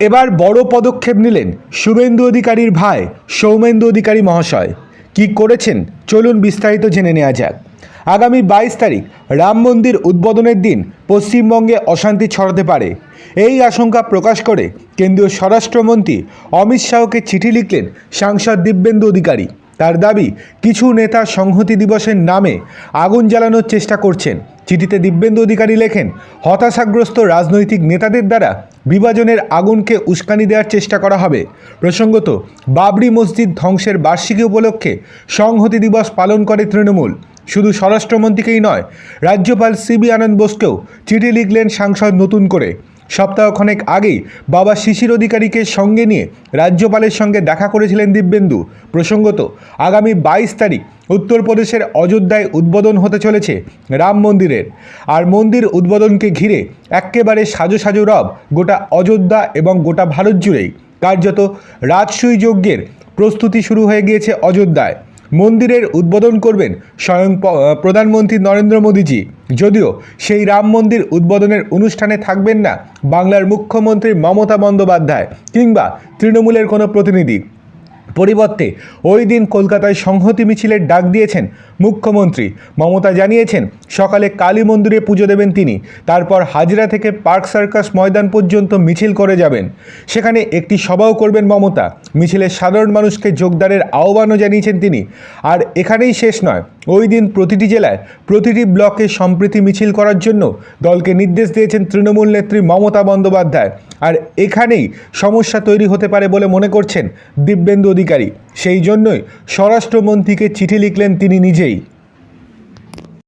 এবার বড় পদক্ষেপ নিলেন শুভেন্দু অধিকারীর ভাই সৌমেন্দু অধিকারী মহাশয়। কি করেছেন? চলুন বিস্তারিত জেনে নেওয়া যাক। আগামী বাইশ তারিখ রাম মন্দির উদ্বোধনের দিন পশ্চিমবঙ্গে অশান্তি ছড়াতে পারে। এই আশঙ্কা প্রকাশ করে কেন্দ্রীয় স্বরাষ্ট্রমন্ত্রী অমিত শাহকে চিঠি লিখলেন সাংসদ দিব্যেন্দু অধিকারী। তার দাবি, কিছু নেতা সংহতি দিবসের নামে আগুন জ্বালানোর চেষ্টা করছেন। চিঠিতে দিব্যেন্দু অধিকারী লেখেন, হতাশাগ্রস্ত রাজনৈতিক নেতাদের দ্বারা বিভাজনের আগুনকে উস্কানি দেওয়ার চেষ্টা করা হবে। প্রসঙ্গত, বাবরি মসজিদ ধ্বংসের বার্ষিকী উপলক্ষে সংহতি দিবস পালন করে তৃণমূল। শুধু স্বরাষ্ট্রমন্ত্রীকেই নয়, রাজ্যপাল সিবি আনন্দ বোসকেও চিঠি লিখলেন সাংসদ নতুন করে। সপ্তাহখানেক আগেই বাবা শিশির অধিকারীকে সঙ্গে নিয়ে রাজ্যপালের সঙ্গে দেখা করেছিলেন দিব্যেন্দু। প্রসঙ্গত, আগামী বাইশ তারিখ উত্তরপ্রদেশের অযোধ্যায় উদ্বোধন হতে চলেছে রাম মন্দিরের। আর মন্দির উদ্বোধনকে ঘিরে এক্কেবারে সাজো সাজো রব গোটা অযোধ্যা এবং গোটা ভারত জুড়েই। কার্যত রাজসুই যজ্ঞের প্রস্তুতি শুরু হয়ে গিয়েছে অযোধ্যায়। মন্দিরের উদ্বোধন করবেন স্বয়ং প্রধানমন্ত্রী নরেন্দ্র মোদীজি। যদিও সেই রাম মন্দির উদ্বোধনের অনুষ্ঠানে থাকবেন না বাংলার মুখ্যমন্ত্রী মমতা বন্দ্যোপাধ্যায় কিংবা তৃণমূলের কোনো প্রতিনিধি। পরিবর্তে ওই দিন কলকাতায় সংহতি মিছিলের ডাক দিয়েছেন মুখ্যমন্ত্রী। মমতা জানিয়েছেন, সকালে কালী মন্দিরে পুজো দেবেন তিনি, তারপর হাজরা থেকে পার্ক সার্কাস ময়দান পর্যন্ত মিছিল করে যাবেন। সেখানে একটি সভাও করবেন মমতা। মিছিলের সাধারণ মানুষকে যোগদানের আহ্বানও জানিয়েছেন তিনি। আর এখানেই শেষ নয় ওই দিন প্রতিটি জেলায় প্রতিটি ব্লকে সম্প্রীতি মিছিল করার জন্য দলকে নির্দেশ দিয়েছেন তৃণমূল নেত্রী মমতা বন্দ্যোপাধ্যায়। আর এখানেই সমস্যা তৈরি হতে পারে বলে মনে করছেন দিব্যেন্দু অধিকারী। সেই জন্যই স্বরাষ্ট্রমন্ত্রীকে চিঠি লিখলেন তিনি নিজেই।